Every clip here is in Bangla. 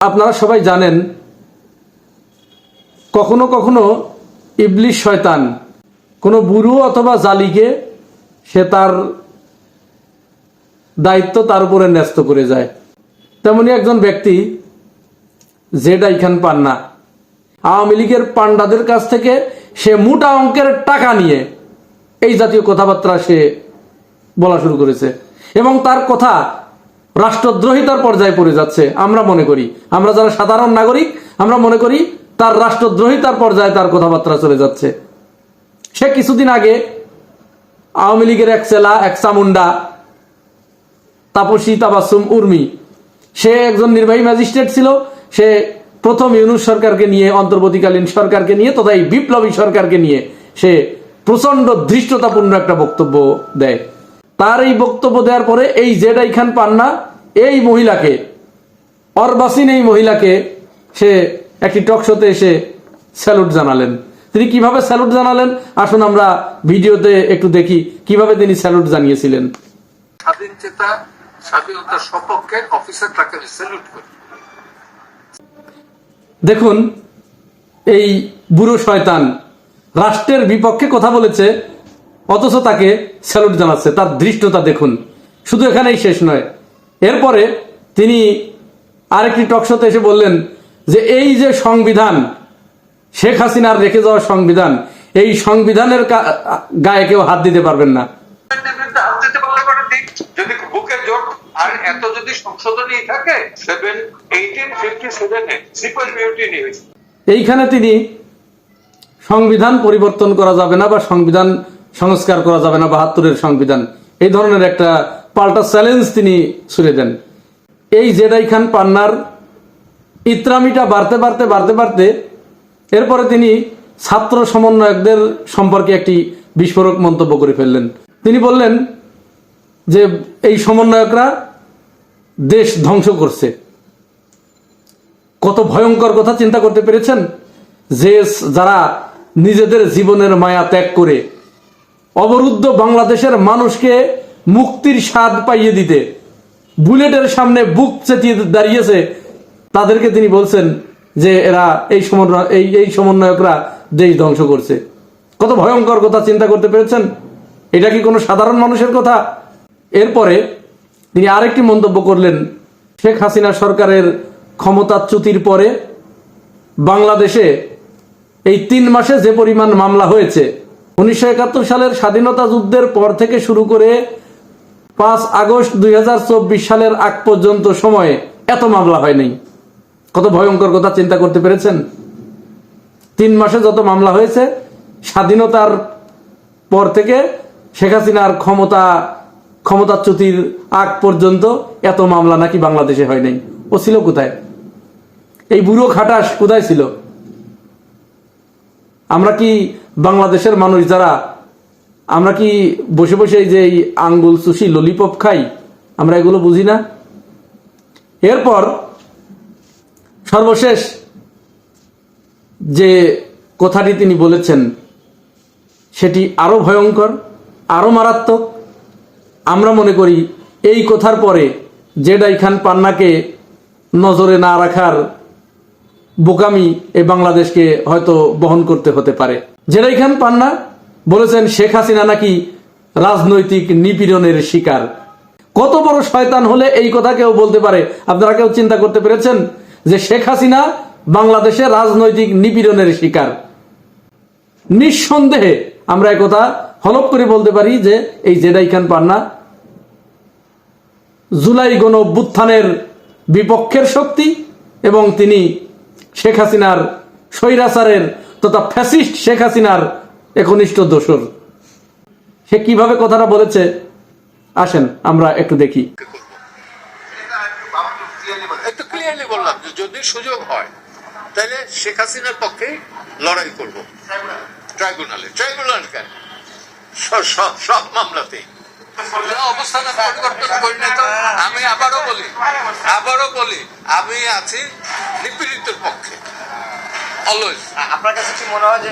আপনারা সবাই জানেন, কখনো কখনো ইবলিশ শয়তান কোনো বুড়ো অথবা জালিকে সে তার দায়িত্ব তার উপরে ন্যস্ত করে যায়। তেমনি একজন ব্যক্তি জেড আইখান পান্না আওয়ামী লীগের পান্ডাদের কাছ থেকে সে মোটা অঙ্কের টাকা নিয়ে এই জাতীয় কথাবার্তা সে বলা শুরু করেছে। এবং তার কথা রাষ্ট্রদ্রোহিতার পর্যায়ে পড়ে যাচ্ছে, আমরা মনে করি। আমরা যারা সাধারণ নাগরিক, আমরা মনে করি তার রাষ্ট্রদ্রোহিতার পর্যায়ে তার কথাবার্তা চলে যাচ্ছে। সে কিছুদিন আগে আওয়ামী লীগের এক চেলা এক চামুন্ডা তাপসী তাবাসুম উর্মি, সে একজন নির্বাহী ম্যাজিস্ট্রেট ছিল। সে প্রথম ইউনুস সরকারকে নিয়ে, অন্তর্বর্তীকালীন সরকারকে নিয়ে, তথা এই বিপ্লবী সরকারকে নিয়ে সে প্রচণ্ড ধৃষ্টতাপূর্ণ একটা বক্তব্য দেয়। তার এই বক্তব্য দেওয়ার পরে এই জেডাই খান পান্না এই মহিলাকে অরবাসিন এই মহিলাকে সে একটি টক শোতে এসে স্যালুট জানালেন। তিনি কীভাবে স্যালুট জানালেন? আসুন আমরা ভিডিওতে একটু দেখি কীভাবে তিনি স্যালুট জানিয়েছিলেন। স্বাধীন চেতা স্বাধীনতার সপক্ষে অফিসারটাকে আমি স্যালুট করি। দেখুন এই বুড়ো শয়তান রাষ্ট্রের বিপক্ষে কথা বলেছে অথচ তাকে স্যালুট জানাচ্ছে। তার দৃষ্টতা দেখুন। শুধু এখানেই শেষ নয়। এরপরে তিনি আরেকটি টকশোতে এসে বললেন যে এই যে সংবিধান শেখ হাসিনার রেখে যাওয়া সংবিধান এই সংবিধানের গায়ে কেউ হাত দিতে পারবেন না। যদি আর এত যদি থাকে সেভেন এইটিন ফিফটি সেভেনে সিপার এইখানে তিনি সংবিধান পরিবর্তন করা যাবে না বা সংবিধান সংস্কার করা যাবে না, বাহাত্তরের সংবিধান। এই ধরনের একটা পাল্টা চ্যালেঞ্জ তিনি ছুড়ে দেন। এই জেদাই খান পান্নার ইত্রামিটা বাড়তে বাড়তে বাড়তে বাড়তে এরপরে তিনি ছাত্র সমন্বয়কদের সম্পর্কে একটি বিস্ফোরক মন্তব্য করে ফেললেন। তিনি বললেন যে এই সমন্বয়করা দেশ ধ্বংস করছে। কত ভয়ঙ্কর কথা চিন্তা করতে পেরেছেন? যে যারা নিজেদের জীবনের মায়া ত্যাগ করে অবরুদ্ধ বাংলাদেশের মানুষকে মুক্তির স্বাদ পাইয়ে দিতে। বুলেটের সামনে বুক চেতিয়ে দাঁড়িয়েছে। তাদেরকে তিনি বলছেন যে এরা এই সমন্বয়, এই এই সমন্বয়করা দেশ ধ্বংস করছে। কত ভয়ঙ্কর কথা চিন্তা করতে পেরেছেন? এটা কি কোনো সাধারণ মানুষের কথা? এরপরে তিনি আরেকটি মন্তব্য করলেন, শেখ হাসিনা সরকারের ক্ষমতাচ্যুতির পরে বাংলাদেশে এই তিন মাসে যে পরিমাণ মামলা হয়েছে উনিশশো একাত্তর সালের স্বাধীনতা যুদ্ধের পর থেকে শুরু করে পাঁচ আগস্ট দুই হাজার চব্বিশ সালের আগ পর্যন্ত সময়ে এত মামলা হয়নি কত ভয়ঙ্কর কথা চিন্তা করতে পেরেছেন? তিন মাসে যত মামলা হয়েছে, স্বাধীনতার পর থেকে শেখ হাসিনার ক্ষমতা, ক্ষমতাচ্যুতির আগ পর্যন্ত এত মামলা নাকি বাংলাদেশে হয় নাই। ও ছিল কোথায়? এই বুড়ো খাটাস কোথায় ছিল? আমরা কি বাংলাদেশের মানুষ যারা, আমরা কি বসে বসে যে এই আঙ্গুল, সুশি ললিপপ খাই, আমরা এগুলো বুঝি না? এরপর সর্বশেষ যে কথাটি তিনি বলেছেন, সেটি আরও ভয়ঙ্কর, আরও মারাত্মক। আমরা মনে করি এই কথার পরে জেডাই খান পান্নাকে নজরে না রাখার বোকামি এই বাংলাদেশকে হয়তো বহন করতে হতে পারে। জেডাই খান পান্না বলেছেন, শেখ হাসিনা নাকি রাজনৈতিক নিপীড়নের শিকার। কত বড় শয়তান হলে এই কথা কেউ বলতে পারে? আপনারা কেউ চিন্তা করতে পেরেছেন যে শেখ হাসিনা বাংলাদেশে রাজনৈতিক নিপীড়নের শিকার? নিঃসন্দেহে আমরা একথা হলপ করে বলতে পারি যে এই জেদাই খান পান্না জুলাই গণ বিপক্ষের শক্তি এবং তিনি শেখ হাসিনার স্বৈরাচারের তথা ফ্যাসিস্ট শেখ হাসিনার একনিষ্ঠ দোসর সে কীভাবে কথাটা বলেছে? আসেন আমরা একটু দেখি। একটু ক্লিয়ারলি বললাম যে যদি সুযোগ হয় তাহলে শেখ হাসিনার পক্ষে লড়াই করব। ট্রাইব্যুনালে। ট্রাইব্যুনাল কেন? সব- সব সব মামলাতেই। অবস্থান পরিবর্তন করি না তো। আমি আবারও বলি আবারও বলি আমি আছি নিপীড়িতের পক্ষে। অলওয়েজ। আপনার কাছে কি মনে হয় যে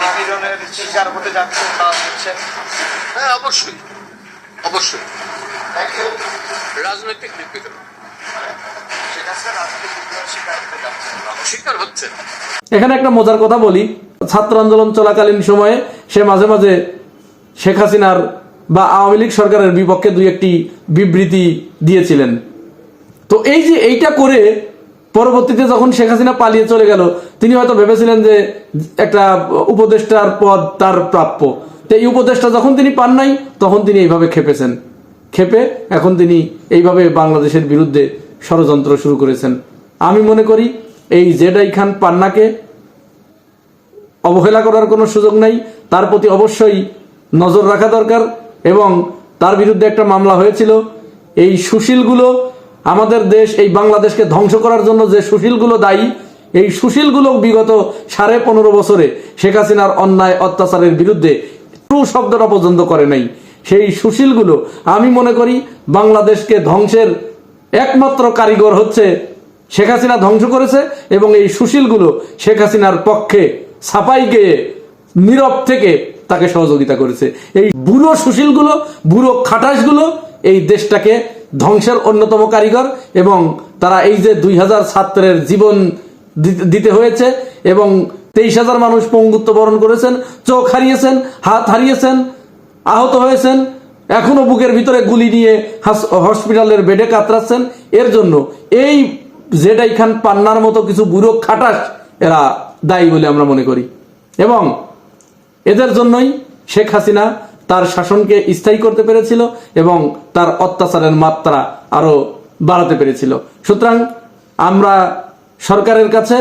নিপীড়নের শিকার হতে বা হ্যাঁ অবশ্যই। অবশ্যই। রাজনৈতিক নিপীড়ন। শিকার হচ্ছে। এখানে একটা মজার কথা বলি। ছাত্র আন্দোলন চলাকালীন সময়ে সে মাঝে মাঝে শেখ হাসিনার বা আওয়ামী লীগ সরকারের বিপক্ষে দুই একটি বিবৃতি দিয়েছিলেন। তো এই যে এইটা করে পরবর্তীতে যখন শেখ হাসিনা পালিয়ে চলে গেল, তিনি হয়তো ভেবেছিলেন যে একটা উপদেষ্টার পদ তার প্রাপ্য। এই উপদেষ্টা যখন তিনি পান নাই, তখন তিনি এইভাবে খেপেছেন। খেপে এখন তিনি এইভাবে বাংলাদেশের বিরুদ্ধে ষড়যন্ত্র শুরু করেছেন। আমি মনে করি এই জেডাই খান পান্নাকে অবহেলা করার কোনো সুযোগ নাই। তার প্রতি অবশ্যই নজর রাখা দরকার এবং তার বিরুদ্ধে একটা মামলা হয়েছিল। এই সুশীলগুলো আমাদের দেশ এই বাংলাদেশকে ধ্বংস করার জন্য যে সুশীলগুলো দায়ী, এই সুশীলগুলো বিগত সাড়ে পনেরো বছরে শেখ হাসিনার অন্যায়, অত্যাচারের বিরুদ্ধে ট্রু শব্দটা পর্যন্ত করে নাই। সেই সুশীলগুলো আমি মনে করি বাংলাদেশকে ধ্বংসের একমাত্র কারিগর হচ্ছে শেখ হাসিনা ধ্বংস করেছে এবং এই সুশীলগুলো শেখ হাসিনার পক্ষে ছাপাই গিয়ে নীরব থেকে তাকে সহযোগিতা করেছে। এই বুড়ো সুশীলগুলো, বুড়ো খাটাসগুলো এই দেশটাকে ধ্বংসের অন্যতম কারিগর এবং তারা এই যে দুই হাজার ছাত্রের জীবন দিতে- হয়েছে এবং তেইশ হাজার মানুষ পঙ্গুত্ব বরণ করেছেন, চোখ হারিয়েছেন, হাত হারিয়েছেন, আহত হয়েছেন, এখনও বুকের ভিতরে গুলি নিয়ে হসপিটালের বেডে কাতরাচ্ছেন। এর জন্য এই জেডাই খান পান্নার মতো কিছু বুড়ো খাটাস এরা দায়ী বলে আমরা মনে করি। এবং এদের জন্যই শেখ হাসিনা তার শাসনকে স্থায়ী করতে পেরেছিল এবং তার অত্যাচারের মাত্রা আরও বাড়াতে পেরেছিল। সুতরাং আমরা সরকারের কাছে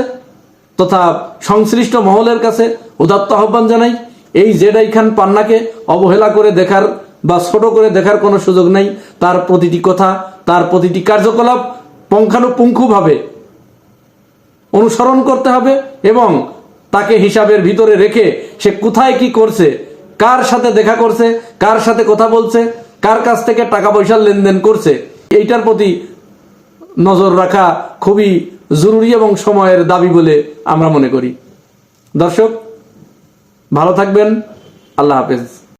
তথা সংশ্লিষ্ট মহলের কাছে উদাত্ত আহ্বান জানাই, এই জেডাই খান পান্নাকে অবহেলা করে দেখার বা ছোট করে দেখার কোনো সুযোগ নাই। তার প্রতিটি কথা, তার প্রতিটি কার্যকলাপ পুঙ্খানুপুঙ্খুভাবে অনুসরণ করতে হবে এবং তাকে হিসাবের ভিতরে রেখে সে কোথায় কি করছে কার সাথে দেখা করছে, কার সাথে কথা বলছে, কার কাছ থেকে টাকা পয়সার লেনদেন করছে, এইটার প্রতি নজর রাখা খুবই জরুরি এবং সময়ের দাবি বলে আমরা মনে করি। দর্শক, ভালো থাকবেন। আল্লাহ হাফেজ।